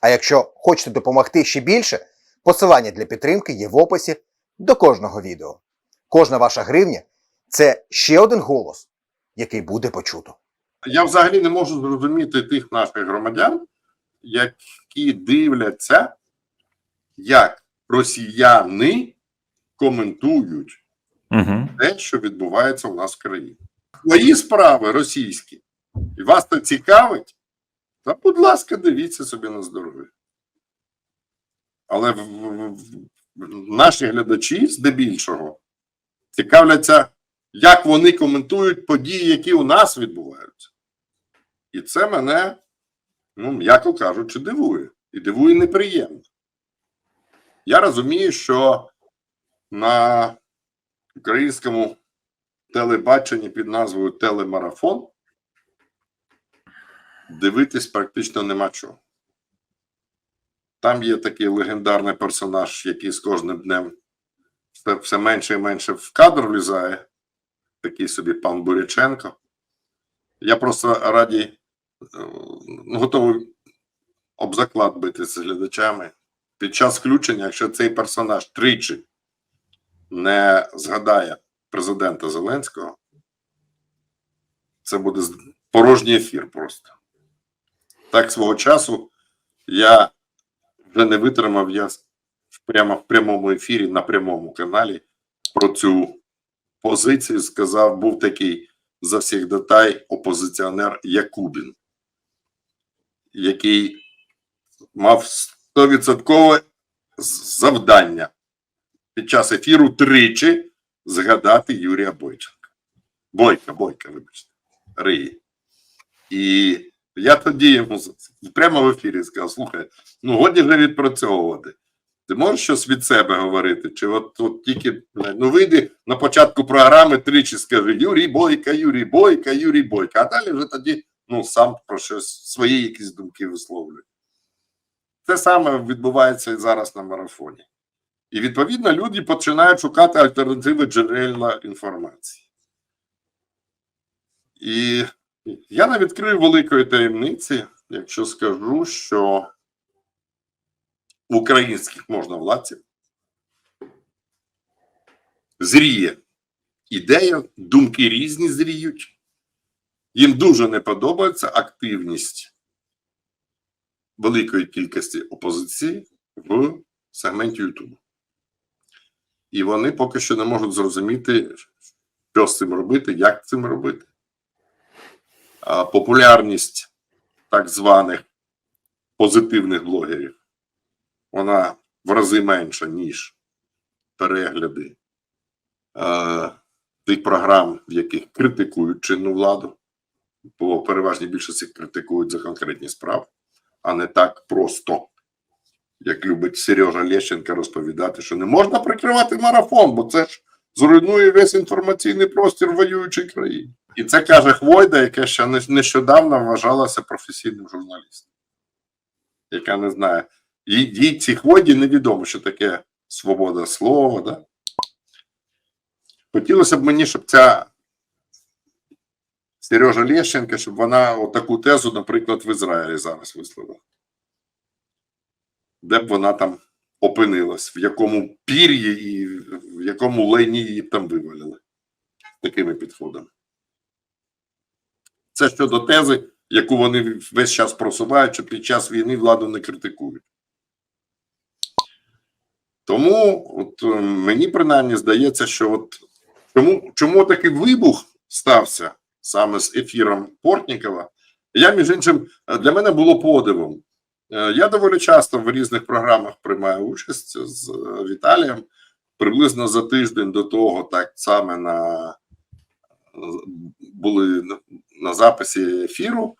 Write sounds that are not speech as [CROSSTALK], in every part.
А якщо хочете допомогти ще більше, посилання для підтримки є в описі до кожного відео. Кожна ваша гривня це ще один голос, який буде почуто. Я взагалі не можу зрозуміти тих наших громадян, які дивляться, як росіяни коментують Угу. те, що відбувається у нас в країні. Свої справи російські, і вас це цікавить, та, будь ласка, дивіться собі на здоров'я. Але в, в, в- наші глядачі здебільшого цікавляться, як вони коментують події, які у нас відбуваються. І це мене, ну, м'яко кажучи, дивує. І дивує неприємно. Я розумію, що на українському телебаченні під назвою Телемарафон дивитись практично нема чого. Там є такий легендарний персонаж, який з кожним днем все, менше і менше в кадр влізає. Такий собі пан Буряченко. Я просто раді е, ну, готовий об заклад бити з глядачами. Під час включення, якщо цей персонаж тричі не згадає президента Зеленського, це буде порожній ефір просто. Так свого часу я вже не витримав, я прямо в прямому ефірі на прямому каналі про цю позицію сказав, був такий завсігдатай опозиціонер Якубін, який мав 100% завдання під час ефіру тричі згадати Юрія Бойченка. Бойка, Бойка, вибачте, Риї. І я тоді йому прямо в ефірі сказав: слухай, ну годі вже відпрацьовувати. Ти можеш щось від себе говорити? Чи от, от тільки ну вийди на початку програми тричі скажи Юрій Бойка, Юрій Бойка, Юрій Бойка, а далі вже тоді ну сам про щось свої якісь думки висловлює. Те саме відбувається і зараз на марафоні. І відповідно люди починають шукати альтернативи джерела інформації. І я не відкрию великої таємниці, якщо скажу, що українських можновладців зріє ідея, думки різні зріють. Їм дуже не подобається активність великої кількості опозиції в сегменті Ютубу. І вони поки що не можуть зрозуміти, що з цим робити, як цим робити. Популярність так званих позитивних блогерів, вона в рази менша, ніж перегляди е, тих програм, в яких критикують чинну владу, бо в переважній більшості критикують за конкретні справи, а не так просто як любить Сережа Лещенко розповідати, що не можна прикривати марафон, бо це ж зруйнує весь інформаційний простір в воюючій країні. І це каже Хвойда, яка ще нещодавно вважалася професійним журналістом, яка не знає. Їй, цій Хвойді невідомо, що таке свобода слова. Да? Хотілося б мені, щоб ця Сережа Лещенко, щоб вона отаку тезу, наприклад, в Ізраїлі зараз висловила де б вона там опинилась, в якому пір'ї і в якому лені її б там вивалили такими підходами. Це щодо тези, яку вони весь час просувають, що під час війни владу не критикують. Тому от, е, мені принаймні здається, що от чому, чому такий вибух стався саме з ефіром Портнікова, я, між іншим, е, для мене було подивом. Е, Я доволі часто в різних програмах приймаю участь з Віталієм. Приблизно за тиждень до того, так саме на були на- записі ефіру,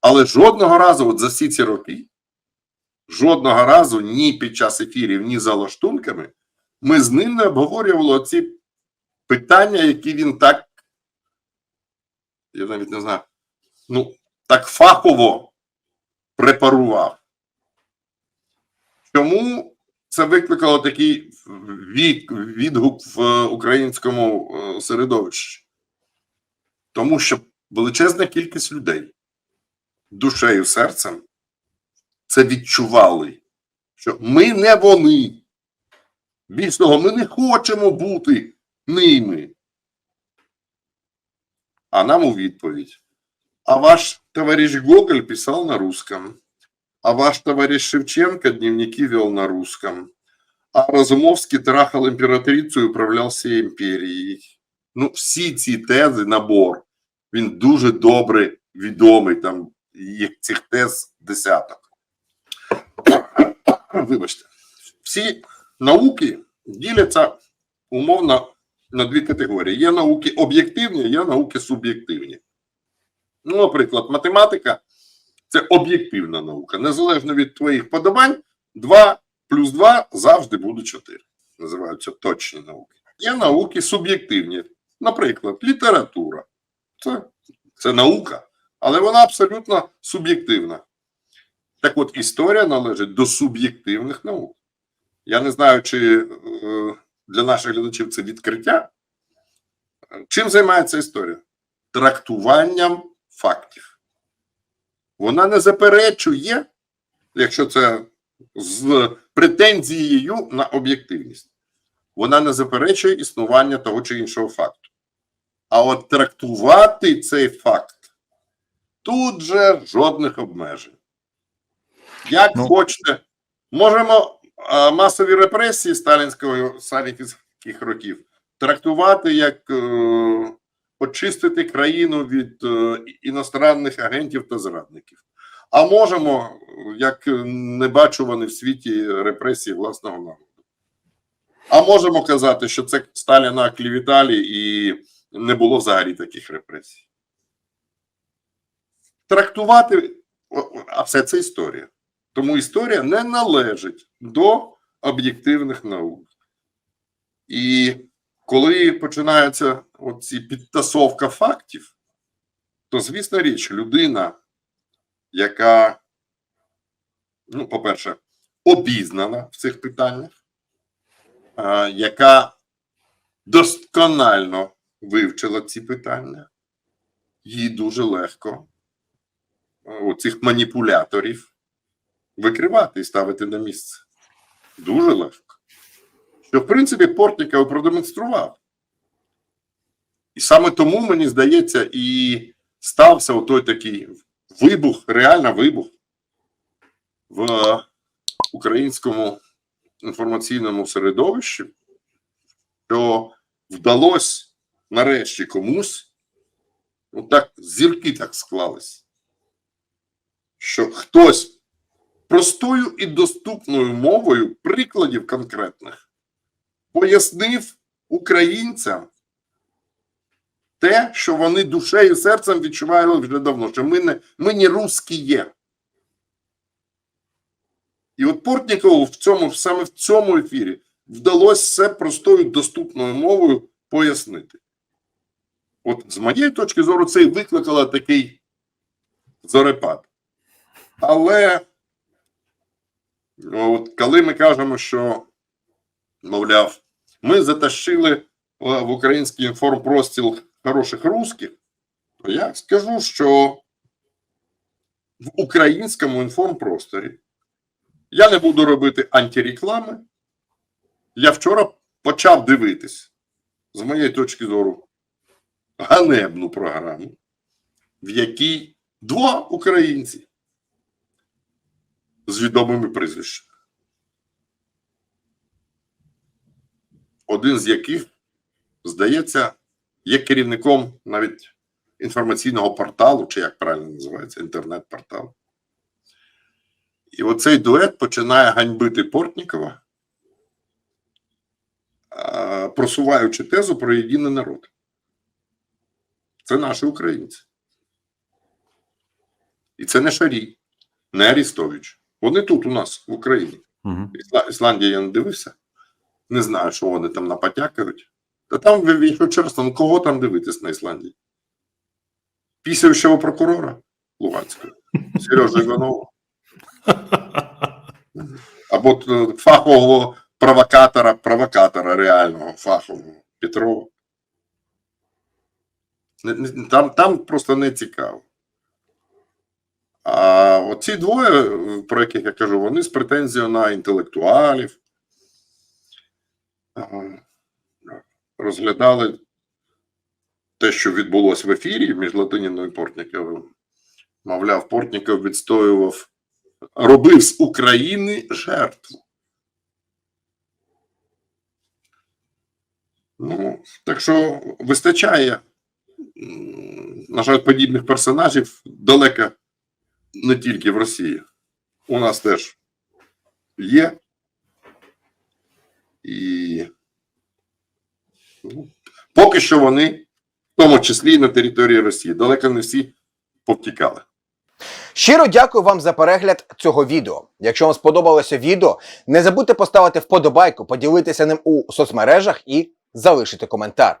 але жодного разу, от за всі ці роки, жодного разу ні під час ефірів, ні за лаштунками ми з ним не обговорювали ці питання, які він так, я навіть не знаю, ну, так фахово препарував. Чому це викликало такий від, відгук в е, українському е, середовищі? Тому що величезна кількість людей душею, серцем це відчували, що ми не вони. Більш того, ми не хочемо бути ними. А нам у відповідь. А ваш товарищ Гоголь писал на русском. А ваш товарищ Шевченко дневники вел на русском. А Разумовський трахал імператрицю і управляв всією імперією. Ну, всі ці тези, набор, він дуже добре відомий, там їх цих тез десяток. [COUGHS] Вибачте, всі науки діляться умовно на дві категорії. Є науки об'єктивні, є науки суб'єктивні. Ну, наприклад, математика це об'єктивна наука. Незалежно від твоїх подобань, 2 плюс 2 завжди буде 4. Називаються точні науки. Є науки суб'єктивні. Наприклад, література. Це, це наука, але вона абсолютно суб'єктивна. Так от, історія належить до суб'єктивних наук. Я не знаю, чи е, для наших глядачів це відкриття. Чим займається історія? Трактуванням фактів. Вона не заперечує, якщо це з претензією на об'єктивність. Вона не заперечує існування того чи іншого факту. А от трактувати цей факт тут же жодних обмежень. Як Ну. хочете, можемо а, масові репресії сталінського сталінських років трактувати як е, очистити країну від е, іностранних агентів та зрадників. А можемо, як небачувані в світі репресії власного народу. А можемо казати, що це Сталіна клівіталі і не було взагалі таких репресій. Трактувати, а все це історія. Тому історія не належить до об'єктивних наук. І коли починається оці підтасовка фактів, то, звісно річ, людина, яка, ну, по-перше, обізнана в цих питаннях, яка досконально вивчила ці питання, їй дуже легко оцих маніпуляторів викривати і ставити на місце. Дуже легко. Що, в принципі, Портніков продемонстрував. І саме тому, мені здається, і стався той такий вибух, реально вибух в українському інформаційному середовищі, що вдалося нарешті комусь, так, зірки так склались, що хтось простою і доступною мовою прикладів конкретних пояснив українцям те, що вони душею і серцем відчувають вже давно, що ми не, ми не русські є. І от Портнікову в цьому, саме в цьому ефірі вдалося все простою доступною мовою пояснити. От з моєї точки зору, це і викликало такий зорепад. Але от коли ми кажемо, що, мовляв, ми затащили е, в український інформпростір хороших русських, то я скажу, що в українському інформпросторі я не буду робити антиреклами. Я вчора почав дивитись, з моєї точки зору, ганебну програму, в якій два українці з відомими прізвищами. Один з яких, здається, є керівником навіть інформаційного порталу, чи як правильно називається, інтернет-портал. І оцей дует починає ганьбити Портнікова, просуваючи тезу про єдиний народ. Це наші українці. І це не Шарій, не Арістович. Вони тут у нас, в Україні. Угу. Ісландія я не дивився. Не знаю, що вони там напотякають. Та там, якщо чесно, ну кого там дивитись на Ісландії? Пісяючого прокурора Луганського, Сережа Іванова. Або е, фахового провокатора, провокатора реального, фахового Петрова. Там, там просто не цікаво. А оці двоє, про яких я кажу, вони з претензією на інтелектуалів розглядали те, що відбулося в ефірі між Латиніною і Портніковим. Мовляв, Портніков відстоював, робив з України жертву. Ну, так що вистачає, на жаль, подібних персонажів далеко не тільки в Росії. У нас теж є. І ну, поки що вони, в тому числі і на території Росії, далеко не всі повтікали. Щиро дякую вам за перегляд цього відео. Якщо вам сподобалося відео, не забудьте поставити вподобайку, поділитися ним у соцмережах і залишити коментар.